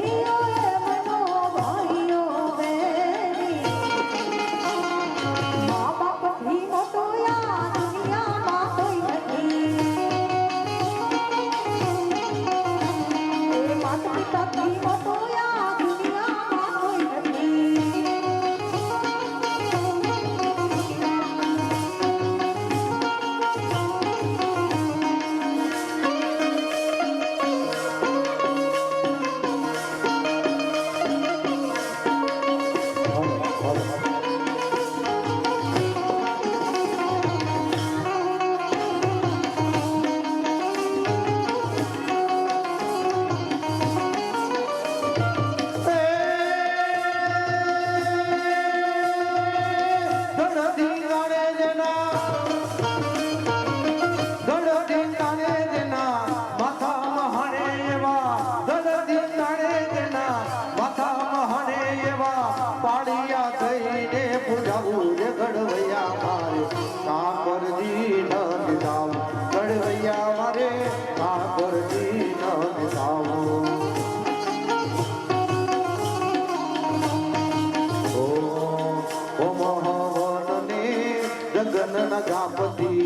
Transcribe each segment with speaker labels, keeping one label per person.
Speaker 1: 没有。प्रजापति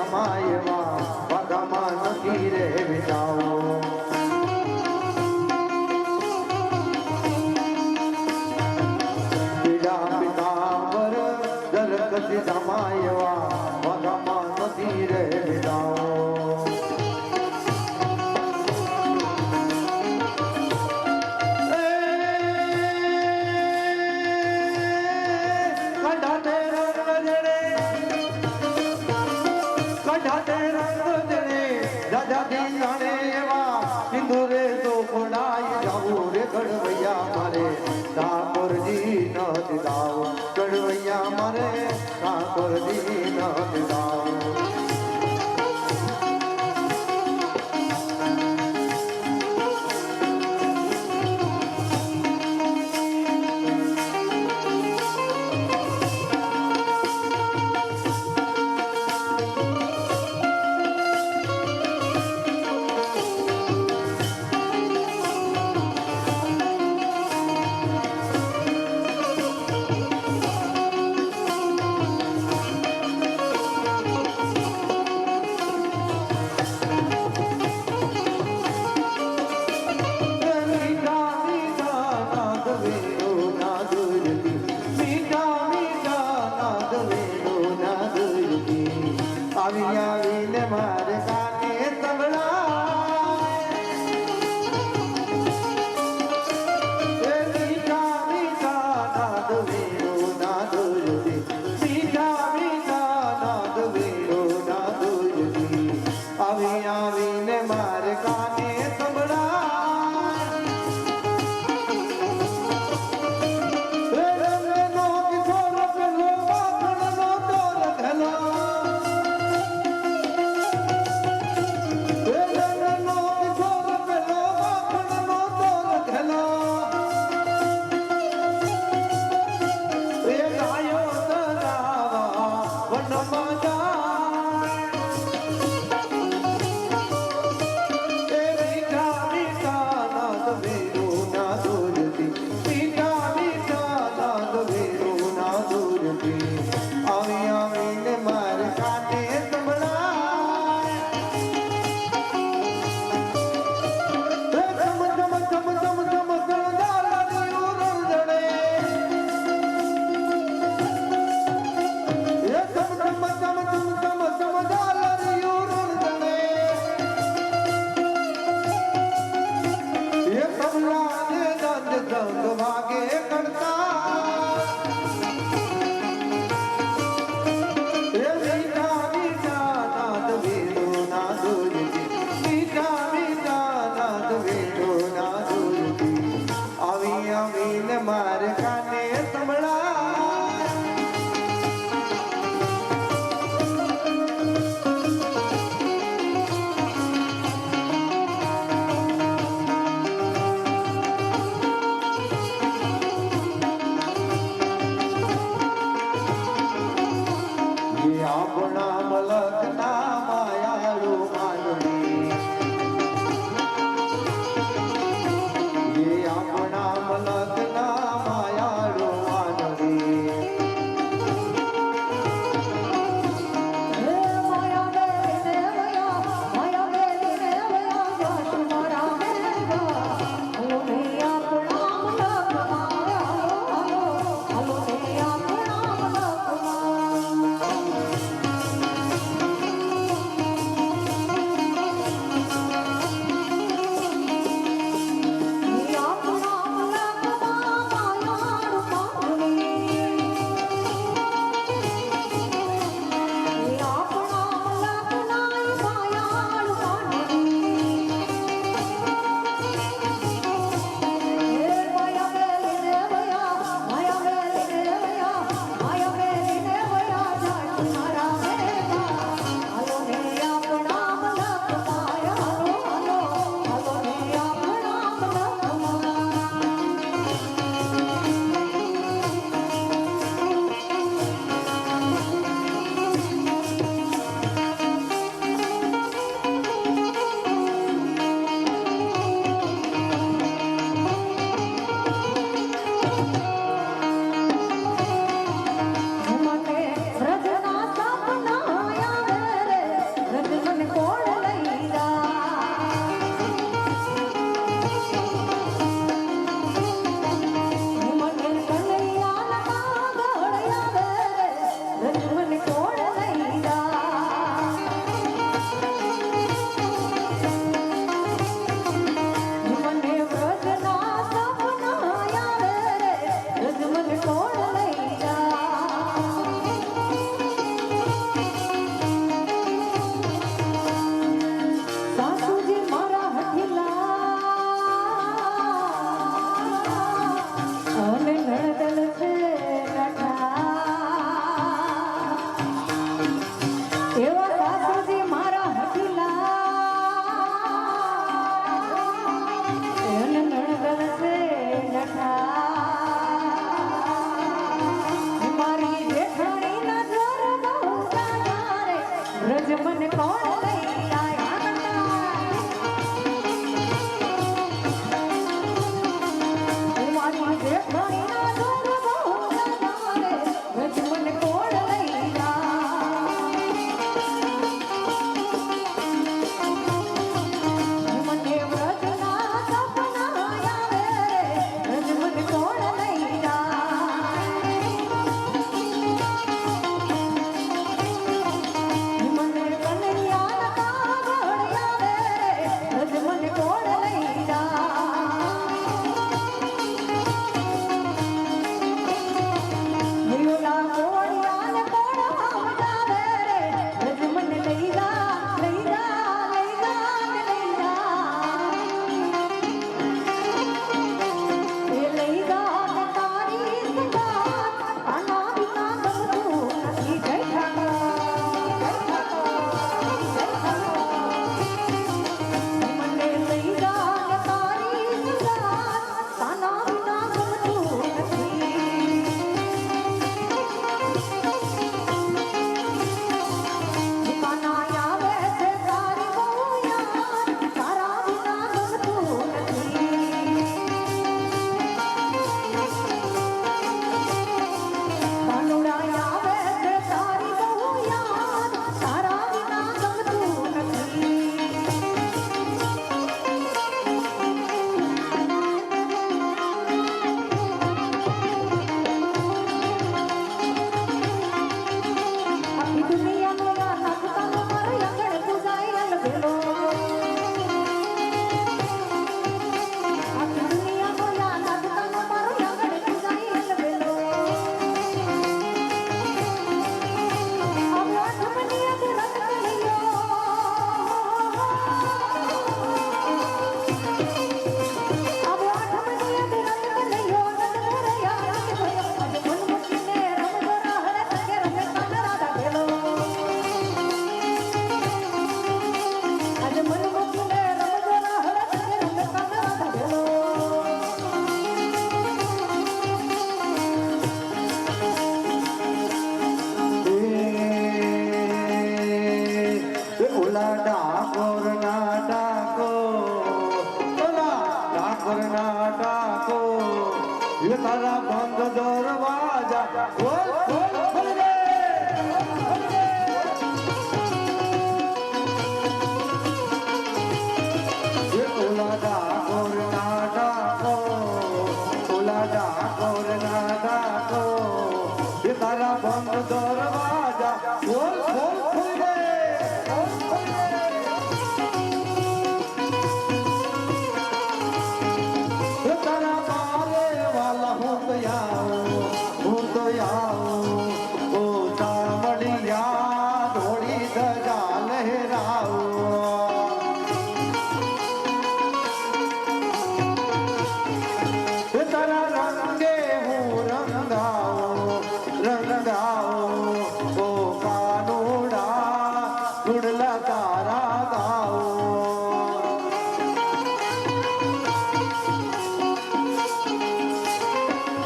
Speaker 1: રમાયવા કડવૈયા મારે ઠાકોરજી નથ દાવ કડવૈયા મારે ઠાકોરજી નથ દાવ जाने Muhammad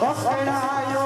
Speaker 1: અકળાયો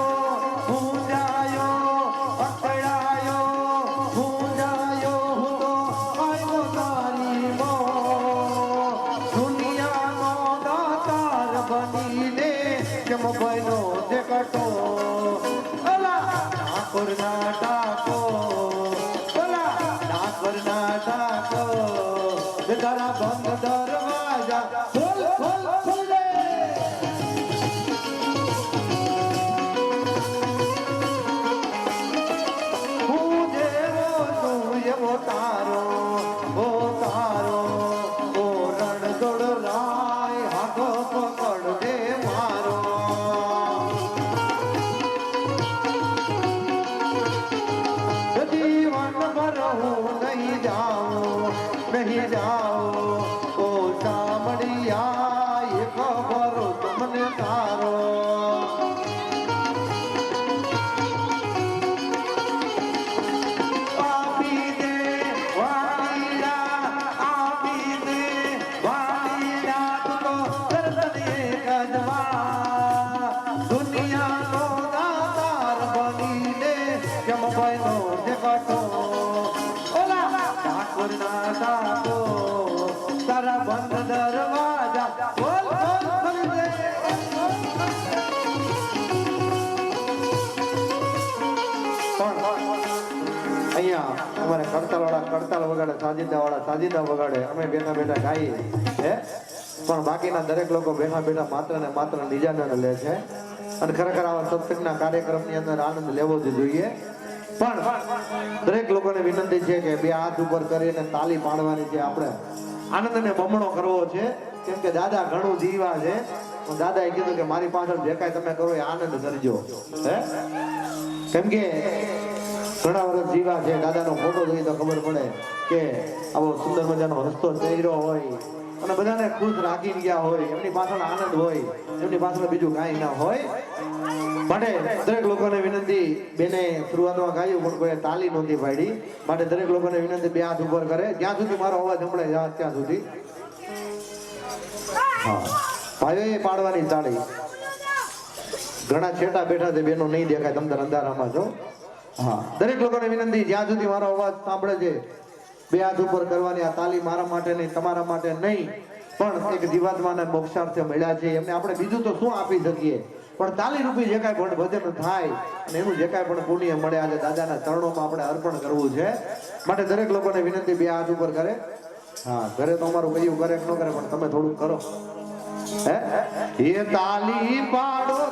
Speaker 1: અમારે કડતાલ વગાડે, સાજીદાવાળા વાળા સાજિદા વગાડે, અમે બેઠા બેઠા ગાઈએ હે? પણ બાકીના દરેક લોકો બેઠા બેઠા માત્ર ને માત્ર નિજાનંદ લે છે. અને ખરેખર આવા સત્સંગના કાર્યક્રમની અંદર આનંદ લેવો જ જોઈએ. પણ દરેક લોકોને વિનંતી છે કે બે હાથ ઉપર કરીને તાલી પાડવાની છે આપણે. આનંદને બમણો કરવો છે. કેમ કે દાદા ઘણું જીવા છે. દાદાએ કીધું કે મારી પાછળ જે કાંઈ તમે કરો એ આનંદ કરજો. હે? કેમ કે ઘણા વર્ષ જીવા છે, દાદાનો ફોટો જોઈ તો ખબર પડે કે આવો સુંદર મજાનો રસ્તો ચહેરો હોય અને બધાને ખુશ રાખીને ગયા હોય. એમની પાછળ આનંદ હોય, એમની પાછળ બીજું કાંઈ ના હોય. માટે દરેક લોકોને વિનંતી, બેને શરૂઆતમાં ગાયું, પણ કોઈ તાલી નહોતી પાડી. માટે દરેક લોકોને વિનંતી, બે હાથ ઉપર કરે. જ્યાં સુધી મારો અવાજ સંભળાય ત્યાં સુધી. હા, ભાઈઓએ પાડવાની તાળી. ઘણા છેટા બેઠા છે, બેનો નહીં દેખાય તમદાર અંધારામાં છો. હા. દરેક લોકોને વિનંતી, જ્યાં સુધી મારો અવાજ સાંભળે છે, બે હાથ ઉપર કરવાની આ તાલી મારા માટે નહીં, તમારા માટે નહીં, પણ એક જીવાત્માને મોક્ષાર્થે મળ્યા છે. એમને આપણે બીજું તો શું આપી શકીએ? પણ તાલી રૂપી જે કાંઈ પણ ભજન થાય, અને એનું જે કાંઈ પણ પુણ્ય મળે, આજે દાદાના ચરણોમાં આપણે અર્પણ કરવું છે. માટે દરેક લોકોને વિનંતી, બે હાથ ઉપર કરે. હા, ઘરે તો અમારું કયું કરે ન કરે, પણ તમે થોડુંક કરો. હે? એ તાલી પાડો.